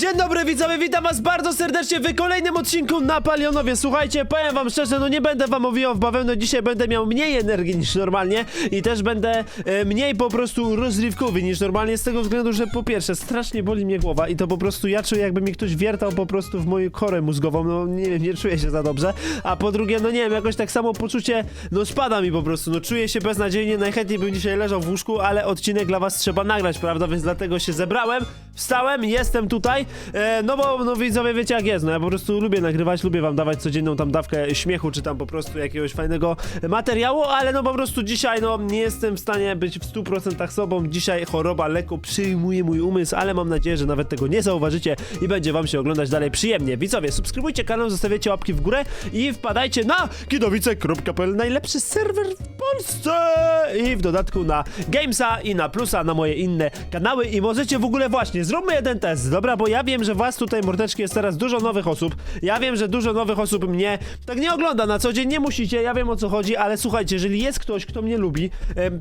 Dzień dobry widzowie, witam was bardzo serdecznie w kolejnym odcinku na Palionowie. Słuchajcie, powiem wam szczerze, no nie będę wam owijał w bawełnę, dzisiaj będę miał mniej energii niż normalnie i też będę e, mniej po prostu rozrywkowy niż normalnie z tego względu, że po pierwsze strasznie boli mnie głowa i to po prostu ja czuję jakby mi ktoś wiertał po prostu w moją korę mózgową, no nie wiem, nie czuję się za dobrze, a po drugie, no nie wiem, jakoś tak samo poczucie, no spada mi po prostu, no czuję się beznadziejnie, najchętniej bym dzisiaj leżał w łóżku, ale odcinek dla was trzeba nagrać, prawda, więc dlatego się zebrałem, wstałem, jestem tutaj, e, no bo no widzowie wiecie jak jest, no ja po prostu lubię nagrywać, lubię wam dawać codzienną tam dawkę śmiechu, czy tam po prostu jakiegoś fajnego materiału, ale no po prostu dzisiaj no nie jestem w stanie być w 100% sobą, dzisiaj choroba lekko przyjmuje mój umysł, ale mam nadzieję, że nawet tego nie zauważycie i będzie wam się oglądać dalej przyjemnie. Widzowie, subskrybujcie kanał, zostawiacie łapki w górę i wpadajcie na kidowice.pl, najlepszy serwer w Polsce! I w dodatku na Gamesa i na Plusa, na moje inne kanały i możecie w ogóle właśnie, zróbmy jeden test, dobra, bo ja wiem, że was tutaj, mordeczki, jest teraz dużo nowych osób, ja wiem, że dużo nowych osób mnie tak nie ogląda na co dzień, nie musicie, ja wiem o co chodzi, ale słuchajcie, jeżeli jest ktoś, kto mnie lubi,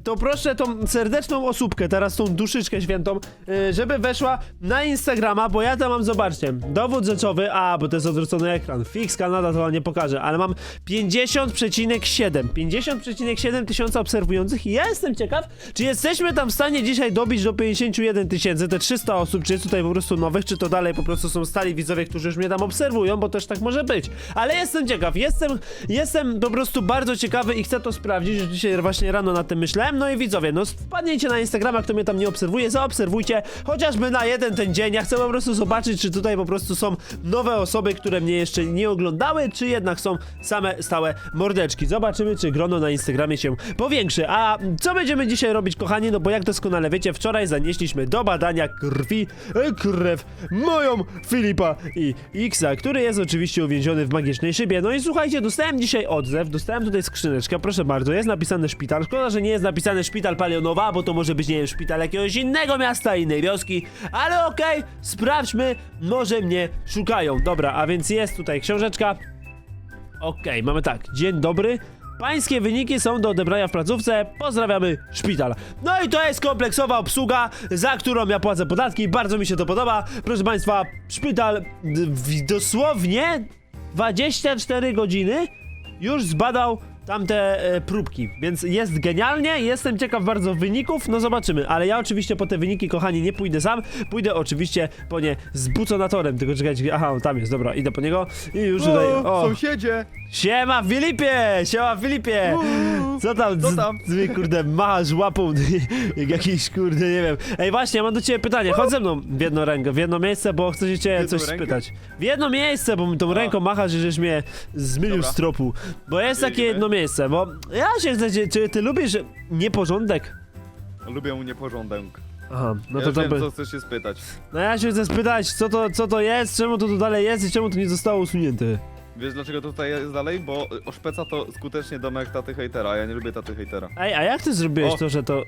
to proszę tą serdeczną osóbkę, teraz tą duszyczkę świętą, e, żeby weszła na Instagrama, bo ja tam mam, zobaczcie, dowód rzeczowy, a, bo to jest odwrócony ekran, fix Kanada to wam nie pokażę, ale mam 50,7, 50,7 tysiąca obserwujących i ja jestem ciekaw, czy jesteśmy tam w stanie dzisiaj dobić do 51 tysięcy, te 300 osób, czy jest tutaj po prostu nowych, czy to dalej po prostu są stali widzowie, którzy już mnie tam obserwują, bo też tak może być. Ale jestem ciekaw, jestem, jestem po prostu bardzo ciekawy i chcę to sprawdzić, że dzisiaj właśnie rano na tym myślałem. No i widzowie, no wpadnijcie na Instagrama, kto mnie tam nie obserwuje, zaobserwujcie chociażby na jeden ten dzień. Ja chcę po prostu zobaczyć, czy tutaj po prostu są nowe osoby, które mnie jeszcze nie oglądały, czy jednak są same stałe mordeczki. Zobaczymy, czy grono na Instagramie się powiększy. A co będziemy dzisiaj robić, kochani? No bo jak doskonale wiecie, wczoraj zanieśliśmy do badania krwi e, krew moją Filipa i Xa, który jest oczywiście uwięziony w magicznej szybie. No i słuchajcie, dostałem dzisiaj odzew, dostałem tutaj skrzyneczkę, proszę bardzo, jest napisane szpital. Szkoda, że nie jest napisane szpital Palionowa, bo to może być, nie wiem, szpital jakiegoś innego miasta, innej wioski, ale okej, sprawdźmy, może mnie szukają. Dobra, a więc jest tutaj książeczka. Okej, mamy tak, dzień dobry. Pańskie wyniki są do odebrania w placówce. Pozdrawiamy szpital. No i to jest kompleksowa obsługa, za którą ja płacę podatki. Bardzo mi się to podoba. Proszę Państwa, szpital dosłownie 24 godziny już zbadał tamte e, próbki, więc jest genialnie, jestem ciekaw bardzo wyników, no zobaczymy, ale ja oczywiście po te wyniki, kochani, nie pójdę sam, pójdę oczywiście po nie z buconatorem, tylko czekajcie, aha, on tam jest, dobra, idę po niego i już tutaj, o, sąsiedzie! Siema Filipie! Siema Filipie! Co tam? Co tam? Ty kurde machasz łapą jak jakiś kurde nie wiem. Ej właśnie, ja mam do ciebie pytanie. Chodź ze mną w jedno rękę, w jedno miejsce, bo chcę jedną coś rękę? spytać. W jedno miejsce, bo mi tą ręką machasz, żeś mnie zmylił Dobra. z tropu. Bo jest takie jedno miejsce, bo ja się chcę, cię- czy ty lubisz nieporządek? Lubię nieporządek. Aha, no No to ja to wiem, by... co chcesz się spytać. No ja się chcę spytać, co to, co to jest, czemu to tu dalej jest i czemu to nie zostało usunięte. Wiesz dlaczego to tutaj jest dalej? Bo oszpeca to skutecznie domek taty hejtera, a ja nie lubię taty hejtera. Ej, a jak ty zrobiłeś O. to, że to...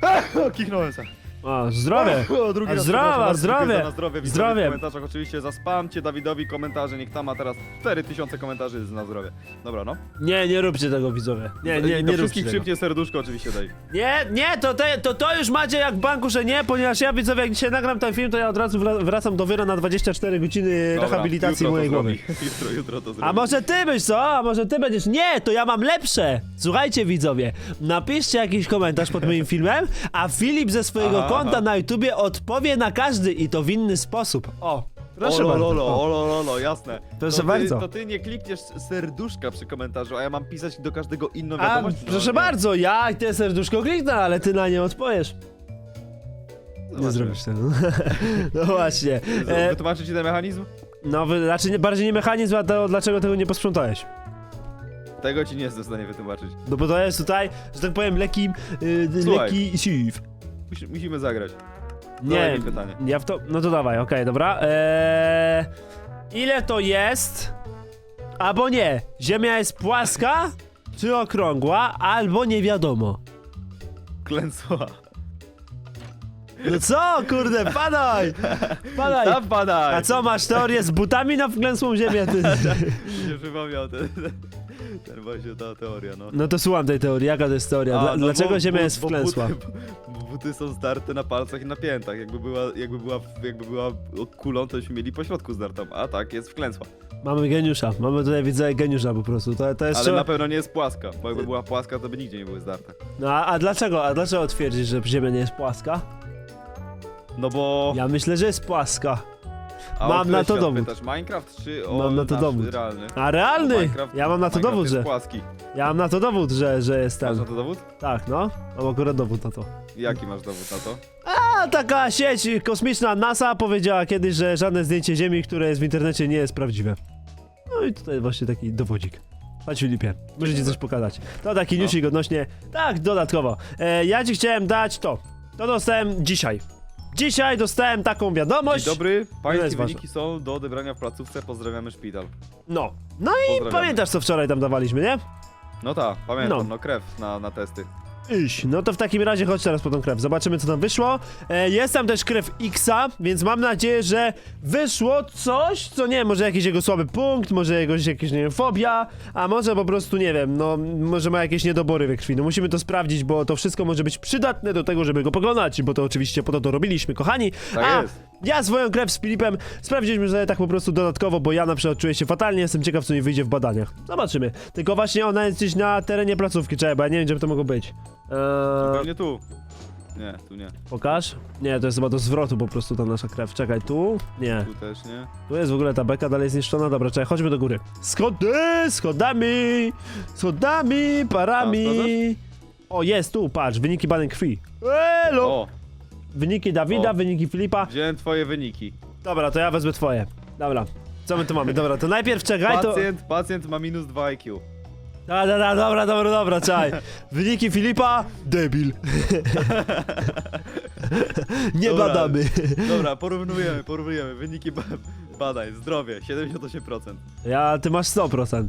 Kichnąłem się. A, zdrowie! O, drugi raz zdrowa, przepraszam, zdrowie! dziękuję za Na zdrowie, widzowie, Zdrowie. W komentarzach oczywiście zaspamcie Dawidowi komentarze, niech tam ma teraz 4000 komentarzy na zdrowie. Dobra, no. Nie, nie róbcie tego widzowie. Nie, I nie, do nie róbcie wszystkich tego. szybciej serduszko oczywiście daj. Nie, nie, to, te, to to już macie jak w banku, że nie, ponieważ ja widzowie, jak dzisiaj nagram ten film, to ja od razu wra- wracam do wyra na 24 godziny Dobra, rehabilitacji jutro to mojej głowy. zrobi. Jutro, jutro to zrobi. A może ty byś co? A może ty będziesz? Nie, to ja mam lepsze. Słuchajcie widzowie, napiszcie jakiś komentarz pod moim filmem, a Filip ze swojego Aha, konta na YouTubie odpowie na każdy i to w inny sposób. O, proszę o, bardzo. Lolo, O. o, lolo, jasne. Proszę to ty, bardzo. To ty nie klikniesz serduszka przy komentarzu, a ja mam pisać do każdego inną A, wiadomość. No, proszę nie. bardzo, ja i ty serduszko kliknę, ale ty na nie odpowiesz. Nie Zobaczymy. zrobisz tego. No właśnie. E, Wytłumaczyć ci ten mechanizm? no, wy- znaczy nie, bardziej nie mechanizm, a to dlaczego tego nie posprzątałeś. Tego ci nie jestem w stanie wytłumaczyć. No bo to jest tutaj, że tak powiem, lekki, yy, Słuchaj. lekki siw. Musi, musimy zagrać. Nie, pytanie. ja w to, no to dawaj, okej, dobra. Eee, ile to jest? Albo nie, ziemia jest płaska, czy okrągła, albo nie wiadomo. Klęsła. No co, kurde, padaj! Padaj! Tam padaj! A co, masz teorię z butami na wklęsłą ziemię, ty? Nie przypomniał ten, ten właśnie ta teoria, no. No to słucham tej teorii, jaka to jest teoria? Dla, A, no dlaczego bo- ziemia bo- jest bo wklęsła? Buty, buty są zdarte na palcach i na piętach. Jakby była, jakby była, jakby była kulą, to byśmy mieli po środku zdartą. A tak, jest wklęsła. Mamy geniusza, mamy tutaj widzę geniusza po prostu, to, to jest Ale trzeba... na pewno nie jest płaska, bo jakby była płaska, to by nigdzie nie były zdarte. No a, a dlaczego, a dlaczego twierdzisz, że Ziemia nie jest płaska? No bo... Ja myślę, że jest płaska. A mam na to dowód. Pytasz, Minecraft czy o Mam na to nasz dowód. realny? A realny! Minecraft- Ja mam na to Minecraft dowód, jest że... płaski. Ja mam na to dowód, że, że jest Masz na to dowód? Tak, no. Mam akurat dowód na to. Jaki masz dowód na to? A taka sieć kosmiczna NASA powiedziała kiedyś, że żadne zdjęcie Ziemi, które jest w internecie nie jest prawdziwe. No i tutaj właśnie taki dowodzik. Chodź Filipie, możecie coś pokazać. To taki No. newsik odnośnie... Tak, dodatkowo. E, ja ci chciałem dać to. To dostałem dzisiaj. Dzisiaj dostałem taką wiadomość. Dzień dobry, jest pańskie ważne. wyniki są do odebrania w placówce, pozdrawiamy szpital. No. No i Pozdrawiamy. pamiętasz co wczoraj tam dawaliśmy, nie? No tak, pamiętam, No. no, krew na, na testy. Iść. No to w takim razie chodź teraz po tą krew. Zobaczymy co tam wyszło. E, jest tam też krew Xa, więc mam nadzieję, że wyszło coś, co nie wiem, może jakiś jego słaby punkt, może jego jakieś, nie wiem, fobia, a może po prostu, nie wiem, no, może ma jakieś niedobory we krwi. No musimy to sprawdzić, bo to wszystko może być przydatne do tego, żeby go pokonać, bo to oczywiście po to to robiliśmy, kochani. Tak a jest. ja swoją krew z Filipem sprawdziliśmy sobie tak po prostu dodatkowo, bo ja na przykład czuję się fatalnie, jestem ciekaw, co mi wyjdzie w badaniach. Zobaczymy. Tylko właśnie ona jest gdzieś na terenie placówki, czekaj, bo ja nie wiem, gdzie to mogło być. Eee, Pewnie tu. Nie, tu nie. Pokaż. Nie, to jest chyba do zwrotu po prostu ta nasza krew. Czekaj, tu? Nie. Tu też nie. Tu jest w ogóle ta beka dalej zniszczona. Dobra, czekaj, chodźmy do góry. Schody, schodami, schodami, parami. O, jest tu, patrz, wyniki badań krwi. Elo! O, Wyniki Dawida, O. wyniki Filipa. wziąłem twoje wyniki. Dobra, to ja wezmę twoje. Dobra. Co my tu mamy? Dobra, to najpierw czekaj, to... Pacjent, pacjent ma minus 2 IQ. Da, da, da, dobra, dobra, dobra, czekaj. Wyniki Filipa, debil. Nie Dobra. badamy. Dobra, porównujemy, porównujemy. Wyniki ba badań, zdrowie, 78%. Ja, ty masz 100%.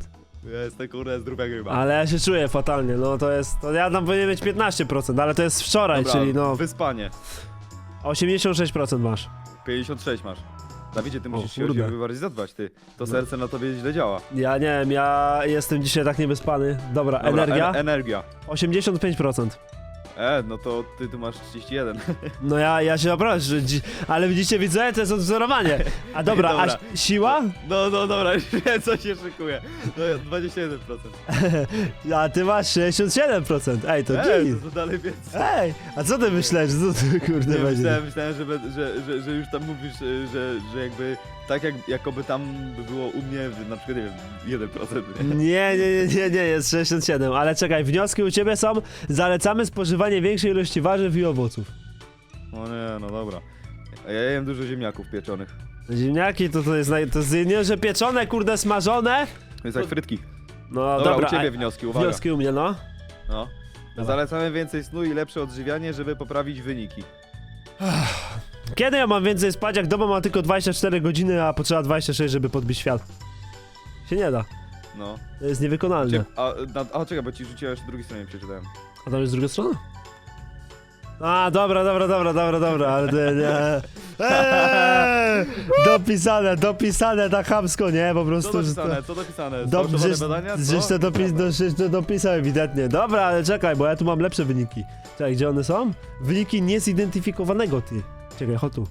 Ja jestem kurde zdrówia gryba. Ale ja się czuję fatalnie, no to jest, to ja tam powinien mieć 15%, ale to jest wczoraj, Dobra, czyli no wyspanie. 86% masz. 56 masz. Dawidzie, ty musisz się o kurde. siebie bardziej zadbać, ty. To serce na tobie źle działa. Ja nie wiem, ja jestem dzisiaj tak niewyspany. Dobra, Dobra, energia? en energia. 85%. E, no to ty tu masz 31. No ja, ja się naprawdę, że dzi- ale widzicie, widzę, to jest odwzorowanie. A dobra, Dobra. a si- siła? No, no dobra, już wiem co się szykuje. No, 21%. A ty masz 67%. Ej, to E, git. to, to dalej więcej. Ej, a co ty myślałeś, że ty kurde Nie, będzie? myślałem, myślałem że, że, że, że już tam mówisz, y, że, że jakby tak jak, jakoby tam by było u mnie na przykład, nie wiem, 1%. Nie? Nie, nie, nie, nie, nie, jest 67, ale czekaj, wnioski u ciebie są, zalecamy spożywanie większej ilości warzyw i owoców. No nie, no dobra. A ja jem dużo ziemniaków pieczonych. Ziemniaki to, to jest, naj- to jest nie, że pieczone, kurde, smażone. To jest jak frytki. No Dobra, dobra, u ciebie wnioski, uwaga. wnioski u mnie, no. No. Dawaj. Zalecamy więcej snu i lepsze odżywianie, żeby poprawić wyniki. Kiedy ja mam więcej spać, jak doba ma tylko 24 godziny, a potrzeba 26, żeby podbić świat? Się nie da. No. To jest niewykonalne. Cie, a, na, a czekaj, bo ci rzuciłem jeszcze drugiej stronie przeczytałem. A tam jest druga strona? A, dobra, dobra, dobra, dobra, dobra, ale to nie. Eee, dopisane, dopisane tak chamsko, nie? Po Co prostu. że to- dopisane? Co dopisane? Dobrze, Sfałszowane żeś, badania? Co? żeś to, dopis, Dobra. do, żeś to dopisał ewidentnie. Dobra, ale czekaj, bo ja tu mam lepsze wyniki. Czekaj, gdzie one są? Wyniki niezidentyfikowanego, ty. Czekaj, chodź tu.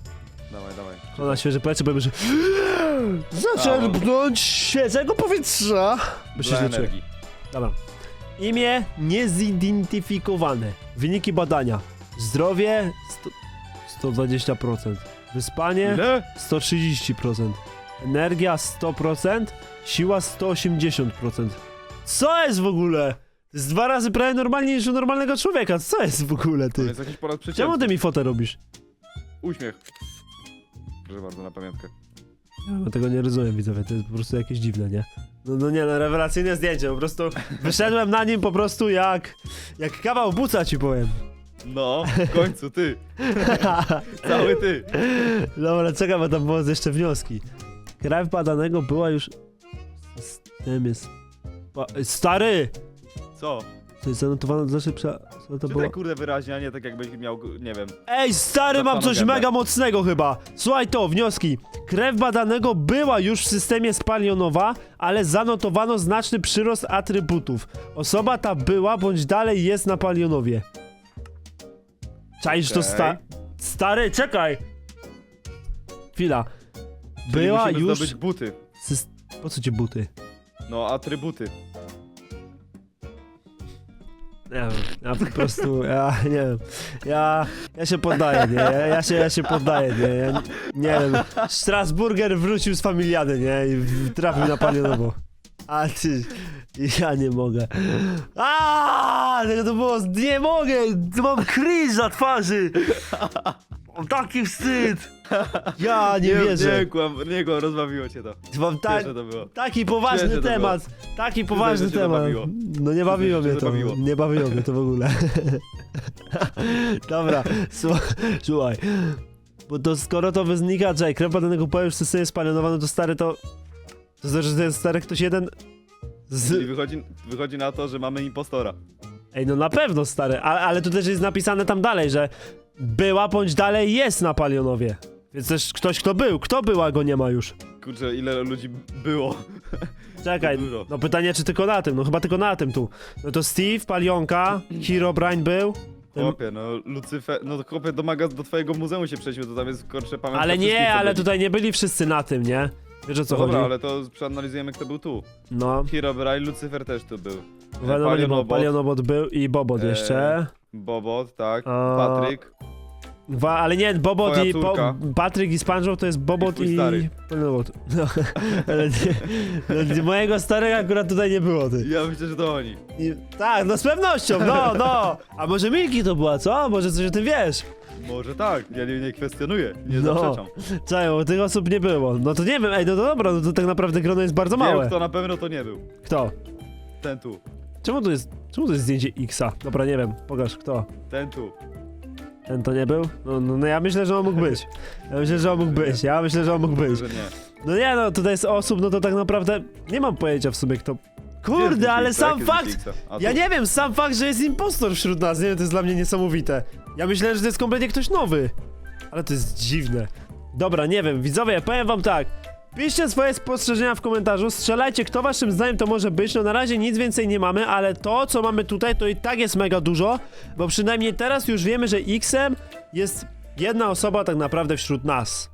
Dawaj, dawaj. Chodź na świeże powietrze, bo że... Zaczerpnąć świeżego powietrza. Bo się Dla energii. Dobra. Imię niezidentyfikowane. Wyniki badania. Zdrowie 100, 120%. Wyspanie Ile? 130%. Energia 100%. Siła 180%. Co jest w ogóle? To jest dwa razy prawie normalniej niż u normalnego człowieka. Co jest w ogóle, To ty? jest jakiś ponad przeciętny. Czemu ty mi fotę robisz? Uśmiech. Proszę bardzo, na pamiątkę. Ja tego nie rozumiem, widzowie, to jest po prostu jakieś dziwne, nie? No, no nie, no rewelacyjne zdjęcie, po prostu wyszedłem na nim po prostu jak, jak kawał buca ci powiem. No, w końcu ty. Cały ty. Dobra, czekaj, bo tam było jeszcze wnioski. Krew badanego była już... Pa... Stary! Co? To jest zanotowane, znaczy, prze... co to było? Czytaj kurde wyraźnie, a nie tak jakbyś miał, nie wiem. Ej, stary, mam coś Zastanów mega mocnego chyba. Słuchaj to, wnioski. Krew badanego była już w systemie spalionowa, ale zanotowano znaczny przyrost atrybutów. Osoba ta była bądź dalej jest na palionowie. Czaisz to sta... Okej. Stary, czekaj! Chwila. Czyli Była musimy już... zdobyć buty. Po co ci buty? No, atrybuty. Nie wiem, ja po prostu, ja nie wiem, ja, ja się poddaję, nie, ja, ja, się, ja się poddaję, nie, ja, nie- wiem, Strasburger wrócił z familiady, nie, i trafił na palionowo. A ty, ja nie mogę. A, tego to było, nie mogę, mam kryż na twarzy. Mam taki wstyd. Ja nie, wierzę. Nie, kłam, nie kłam, rozbawiło cię to. Mam że to było. Taki poważny to temat, taki poważny że cię to temat. bawiło. No nie bawiło cię mnie to nie bawiło mnie to w ogóle. Dobra, słu- słuchaj. Bo to skoro to wynika, czekaj, krepa danego poja już sobie spalionowano, to stary to... To znaczy, że to jest stary ktoś jeden... Czyli Z... wychodzi, wychodzi na to, że mamy impostora. Ej, no na pewno stary, ale, ale tu też jest napisane tam dalej, że była bądź dalej jest na Palionowie. Więc też ktoś kto był, kto była go nie ma już. Kurczę, ile ludzi było. Czekaj, dużo. no pytanie czy tylko na tym, no chyba tylko na tym tu. No to Steve, Palionka, Hero Brain był. Ten- Chłopie, no Lucyfer, no to chłopie do magaz do twojego muzeum się przejdźmy, to tam jest kurczę pamięć. Ale nie, ale tutaj nie byli wszyscy na tym, nie? Wiesz o co Dobra, chodzi? ale to przeanalizujemy kto był tu. No, Hero Brian, Lucyfer też tu był. wiadomo, nie, bo Palionobot. Palionobot był i Bobot Eee, jeszcze. Bobot, tak. A- Patryk. Dwa, ale nie, Bobot Twoja i córka. Patryk i SpongeBob to jest Bobot twój i... stary. Palionobot. No, ale nie, no, nie, mojego starego akurat tutaj nie było, ty. Ja myślę, że to oni. I, tak, no z pewnością, no, no. A może Milki to była, co? Może coś o tym wiesz? Może tak, ja nie, nie kwestionuję, nie No. zaprzeczam. Czekaj, bo tych osób nie było. No to nie wiem, ej, no to dobra, no to tak naprawdę grono jest bardzo Wiem, małe. kto na pewno to nie był. Kto? Ten tu, Czemu to jest, czemu to jest zdjęcie Xa? Dobra, nie wiem, pokaż, kto? ten tu. Ten to nie był? No, no, no ja myślę, że on mógł być. Ja myślę, że on mógł być, ja myślę, że on mógł być. Nie. No nie no, tutaj jest osób, no to tak naprawdę nie mam pojęcia w sumie kto... Jest Kurde, ale sam jest fakt... A Ja tu. nie wiem, sam fakt, że jest impostor wśród nas, nie wiem, to jest dla mnie niesamowite. Ja myślę, że to jest kompletnie ktoś nowy. Ale to jest dziwne. Dobra, nie wiem, widzowie, powiem wam tak. Piszcie swoje spostrzeżenia w komentarzu, strzelajcie, kto waszym zdaniem to może być. No na razie nic więcej nie mamy, ale to, co mamy tutaj, to i tak jest mega dużo, bo przynajmniej teraz już wiemy, że X-em jest jedna osoba tak naprawdę wśród nas.